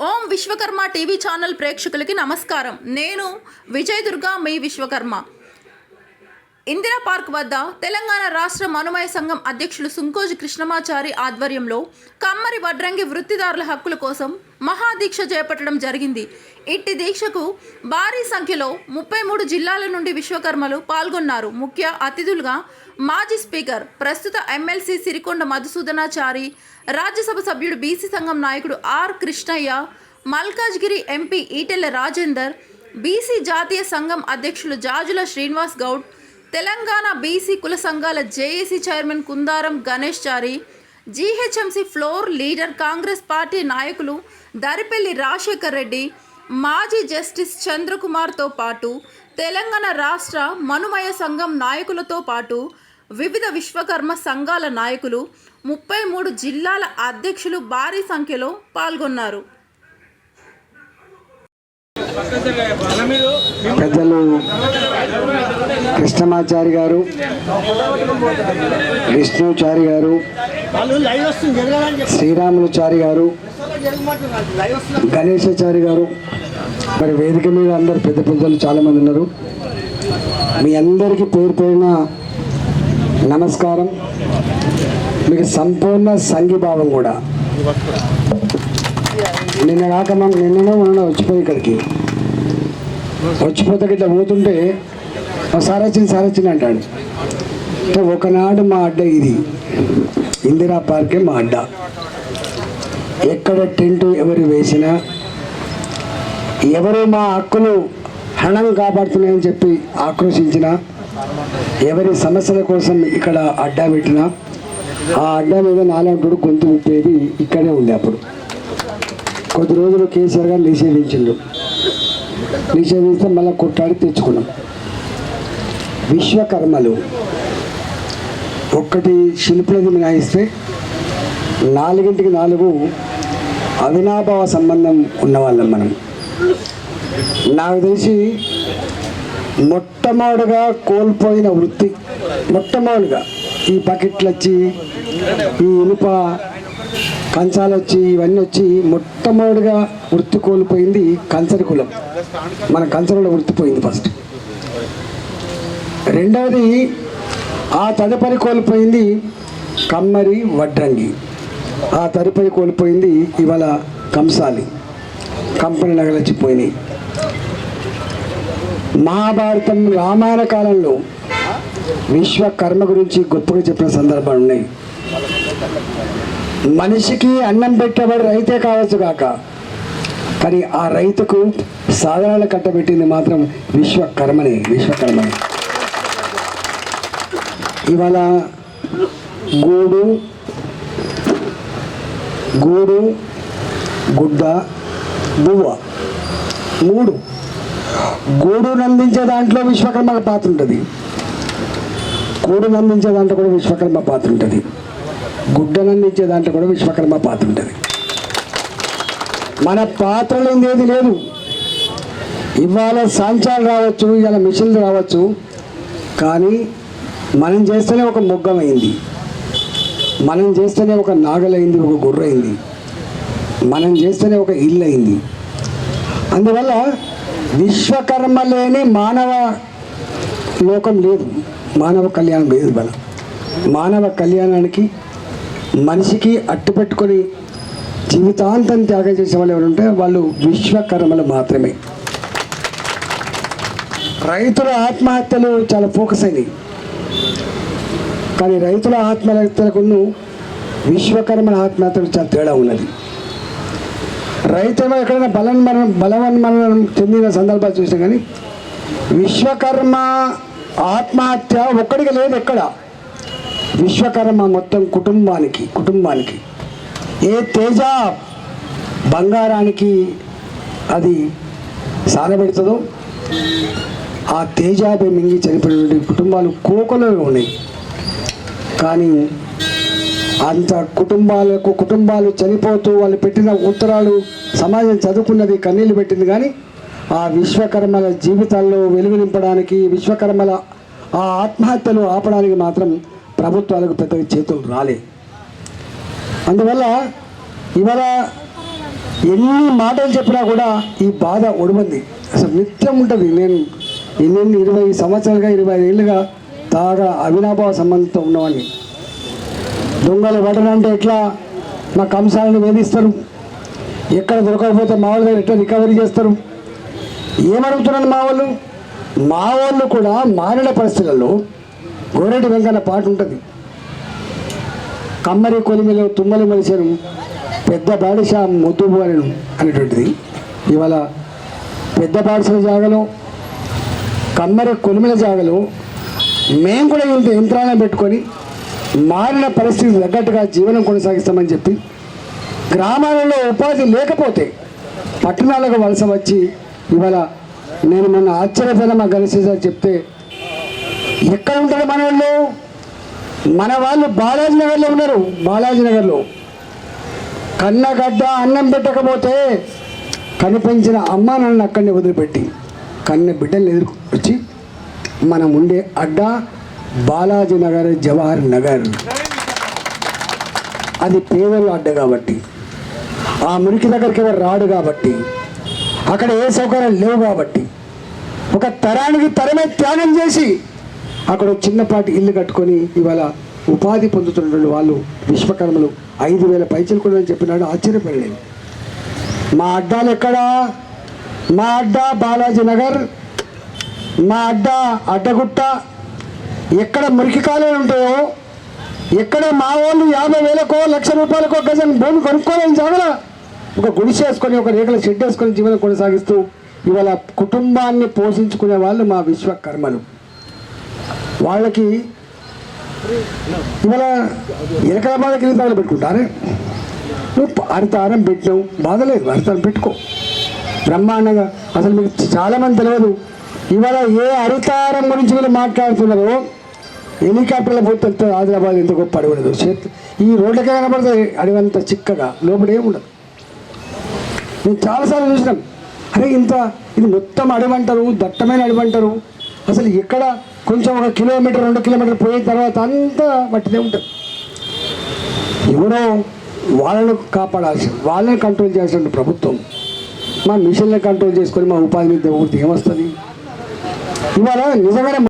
ఓం Vishwakarma TV channel ప్రేక్షకులకి నమస్కారం. నేను విజయ దుర్గా మీ విశ్వకర్మ. ఇందిరా పార్క్ వద్ద తెలంగాణ రాష్ట్ర మనుమయ సంఘం అధ్యక్షులు సుంకోజి కృష్ణమాచారి ఆధ్వర్యంలో కమ్మరి వడ్రంగి వృత్తిదారుల హక్కుల కోసం మహాదీక్ష చేపట్టడం జరిగింది. ఇట్టి దీక్షకు భారీ సంఖ్యలో ముప్పై మూడు జిల్లాల నుండి విశ్వకర్మలు పాల్గొన్నారు. ముఖ్య అతిథులుగా మాజీ స్పీకర్ ప్రస్తుత ఎమ్మెల్సీ సిరికొండ మధుసూదనాచారి రాజ్యసభ సభ్యుడు బీసీ సంఘం నాయకుడు R Krishnaiah Malkajgiri MP Etela Rajender BC జాతీయ సంఘం అధ్యక్షులు జాజుల శ్రీనివాస్ గౌడ్ తెలంగాణ బీసీ కుల సంఘాల JAC chairman Kundaram Ganesh Chari GHMC floor leader Congress party నాయకులు దరిపెల్లి రాజశేఖర్ రెడ్డి మాజీ జస్టిస్ చంద్రకుమార్తో పాటు తెలంగాణ రాష్ట్ర మనుమయ సంఘం నాయకులతో పాటు వివిధ విశ్వకర్మ సంఘాల నాయకులు ముప్పై మూడు జిల్లాల అధ్యక్షులు భారీ సంఖ్యలో పాల్గొన్నారు. పెద్దలు కృష్ణమాచారి గారు విష్ణుచారి గారు శ్రీరాములుచారి గారు గణేశాచారి గారు. మరి వేదిక మీద అందరు పెద్ద పెద్దలు చాలామంది ఉన్నారు. మీ అందరికీ పేరు పేరున నమస్కారం. మీకు సంపూర్ణ సంఘీభావం కూడా. నిన్న కాక మనం నిన్ననే మొన్న వచ్చిపోయి ఇక్కడికి. వచ్చిపోతే ఇట్లా పోతుంటే సార్ వచ్చింది సార్ వచ్చింది అంటాడు ఒకనాడు మా అడ్డ ఇది. ఇందిరా పార్కే మా అడ్డ. ఎక్కడ టెంట్ ఎవరు వేసినా ఎవరు మా హక్కులు హణం కాపాడుతున్నాయని చెప్పి ఆక్రోశించిన ఎవరి సమస్యల కోసం ఇక్కడ అడ్డా పెట్టినా ఆ అడ్డా మీద నాలుగు గొంతు ముప్పేది ఇక్కడే ఉంది అప్పుడు. కొద్ది రోజులు కేసీఆర్ గారు నిషేధించిండు. నిషేధిస్తే మళ్ళీ కొట్టాడి తెచ్చుకున్నాం. విశ్వకర్మలు ఒక్కటి శిల్పులది మినాయిస్తే నాలుగింటికి నాలుగు అవినాభావ సంబంధం ఉన్నవాళ్ళం మనం. నాకు తెలిసి మొట్టమొదటిగా కోల్పోయిన వృత్తి మొట్టమొదటిగా ఈ బకెట్లు వచ్చి ఈ ఇనుప కంచాలు వచ్చి ఇవన్నీ వచ్చి మొట్టమొదటిగా వృత్తి కోల్పోయింది కంచరి కులం. మన కంచరంలో వృత్తి పోయింది ఫస్ట్ రెండవది ఆ తదుపరి కోల్పోయింది కమ్మరి వడ్రంగి. ఆ తదుపరి కోల్పోయింది ఇవాళ కంసాలి. కంపెనీ నగలచ్చిపోయినాయి మహాభారతం రామాయణ కాలంలో విశ్వకర్మ గురించి గొప్పగా చెప్పిన సందర్భాలు ఉన్నాయి. మనిషికి అన్నం పెట్టబడి రైతే కావచ్చు కాక కానీ ఆ రైతుకు సాధనాలు కట్టబెట్టింది మాత్రం విశ్వకర్మని విశ్వకర్మని. ఇవాళ గూడు గూడు గుడ్డ బువ్వ మూడు. గూడును అందించే దాంట్లో విశ్వకర్మ పాత్ర ఉంటుంది. గూడును అందించే దాంట్లో కూడా విశ్వకర్మ పాత్ర ఉంటుంది. గుడ్డను అందించే దాంట్లో కూడా విశ్వకర్మ పాత్ర ఉంటుంది. మన పాత్రలు ఏది లేదు. ఇవాళ సాంచాలు రావచ్చు ఇవాళ మిషన్లు రావచ్చు కానీ మనం చేస్తేనే ఒక మొగ్గమైంది. మనం చేస్తేనే ఒక నాగలైంది ఒక గుర్రైంది. మనం చేస్తేనే ఒక ఇల్లు అయింది అందువల్ల విశ్వకర్మ లేని మానవ లోకం లేదు. మానవ కళ్యాణం లేదు బల. మానవ కళ్యాణానికి మనిషికి అట్టుపెట్టుకొని జీవితాంతం త్యాగం చేసే వాళ్ళు ఎవరుంటే వాళ్ళు విశ్వకర్మలు మాత్రమే. రైతుల ఆత్మహత్యలు చాలా ఫోకస్ అయినాయి. కానీ రైతుల ఆత్మహత్యలకు విశ్వకర్మల ఆత్మహత్యలు చాలా తేడా ఉన్నది. రైతేమో ఎక్కడైనా బలన్మరణం బలవన్మరణం చెందిన సందర్భాలు చూసాం కానీ విశ్వకర్మ ఆత్మహత్య ఒక్కడికి లేదు ఎక్కడ. విశ్వకర్మ మొత్తం కుటుంబానికి కుటుంబానికి. ఏ తేజ బంగారానికి అది సానబెడుతుందో ఆ తేజాపై మింగి చనిపోయినటువంటి కుటుంబాలు కోకలో ఉన్నాయి. కానీ అంత కుటుంబాలకు కుటుంబాలు చనిపోతూ వాళ్ళు పెట్టిన ఉత్తరాలు సమాజం చదువుకున్నది కన్నీళ్ళు పెట్టింది కానీ ఆ విశ్వకర్మల జీవితాల్లో వెలుగు నింపడానికి విశ్వకర్మల ఆ ఆత్మహత్యలు ఆపడానికి మాత్రం ప్రభుత్వాలకు పెద్దగా చేతులు రాలే. అందువల్ల ఇవాళ ఎన్ని మాటలు చెప్పినా కూడా ఈ బాధ ఒడిమంది. అసలు నిత్యం ఉంటుంది. నేను ఎన్నెన్ని ఇరవై సంవత్సరాలుగా ఇరవై ఐదు ఏళ్ళుగా అవినాభావ సంబంధంతో ఉన్నవాడిని దొంగలు పడనంటే ఎట్లా? మా కంసాలను వేధిస్తారు. ఎక్కడ దొరకకపోతే మా వాళ్ళ దగ్గర ఎట్లా రికవరీ చేస్తారు? ఏమడుగుతున్నాను మా వాళ్ళు? మా వాళ్ళు కూడా మారిన పరిస్థితులలో గోరెడ్డి వెంకన్న పాట ఉంటుంది. కమ్మరి కొలిమిలో తుమ్మలు మలిచాను పెద్ద బాడిష మొద్దుబోలను అనేటువంటిది. ఇవాళ పెద్ద బాడిసల జాగలో కమ్మరి కొలిమిల జాగలో మేము కూడా ఇంత యంత్రాలను పెట్టుకొని మారిన పరిస్థితి తగ్గట్టుగా జీవనం కొనసాగిస్తామని చెప్పి గ్రామాలలో ఉపాధి లేకపోతే పట్టణాలకు వలస వచ్చి ఇవాళ నేను మొన్న ఆశ్చర్యపోయిన మా గణేష్ చెప్తే ఎక్కడ ఉంటారు మన వాళ్ళు మన వాళ్ళు బాలాజీ నగర్లో ఉన్నారు. బాలాజీ నగర్లో. కన్నగడ్డ అన్నం పెట్టకపోతే కనిపించిన అమ్మ నన్ను అక్కడిని వదిలిపెట్టి కన్న బిడ్డల్ని ఎదుర్కొచ్చి మనం ఉండే అడ్డ బాలాజీ నగర్ జవహర్ నగర్. అది పేదలు అడ్డ కాబట్టి ఆ మురికి దగ్గరికి ఎవరు రాడు కాబట్టి అక్కడ ఏ సౌకర్యాలు లేవు కాబట్టి ఒక తరానికి తరమే త్యాగం చేసి అక్కడ చిన్నపాటి ఇల్లు కట్టుకొని ఇవాళ ఉపాధి పొందుతున్నటువంటి వాళ్ళు విశ్వకర్మలు. ఐదు వేల పైచలు కూడా చెప్పినాడు ఆశ్చర్యపడలేదు. మా అడ్డాలు ఎక్కడా? మా అడ్డా బాలాజీ నగర్? మా అడ్డా అడ్డగుట్ట? ఎక్కడ మురికి కాలువలు ఉంటాయో? ఎక్కడ మా వాళ్ళు యాభై వేలకో లక్ష రూపాయలకో గజం భూమి కొనుక్కోలేని జాగల? ఒక గుడిసె వేసుకొని ఒక రేకుల షెడ్ వేసుకొని జీవనం కొనసాగిస్తూ ఇవాళ కుటుంబాన్ని పోషించుకునే వాళ్ళు మా విశ్వకర్మలు. వాళ్ళకి ఇవాళ ఎనకల బాధ కింద తగలు పెట్టుకుంటారే? నువ్వు హరితారం పెట్టినావు బాధలేదు అరితారం పెట్టుకో. బ్రహ్మాండంగా. అసలు మీకు చాలామంది తెలియదు ఇవాళ ఏ అరితారం గురించి మీరు మాట్లాడుతున్నారో హెలికాప్టర్లో పోతే ఆదిలాబాద్ ఎంత గొప్ప అడవి ఉండదు. చేతి ఈ రోడ్లకే కనబడుతుంది అడవి అంత చిక్కగా లోపల ఏముండదు నేను చాలాసార్లు చూసినాం అరే ఇంత ఇది మొత్తం అడవి అంటారు దట్టమైన అడవి అంటారు. అసలు ఎక్కడ కొంచెం ఒక కిలోమీటర్ రెండు కిలోమీటర్ పోయిన తర్వాత అంతా మట్టిదే ఉంటుంది. ఎవరో వాళ్ళను కాపాడాల్సి వాళ్ళని కంట్రోల్ చేయాల్సిన ప్రభుత్వం మా మిషన్లను కంట్రోల్ చేసుకొని మా ఉపాధి మీద ఊరికి ఏమొస్తుంది? ఇవాళ నిజంగానే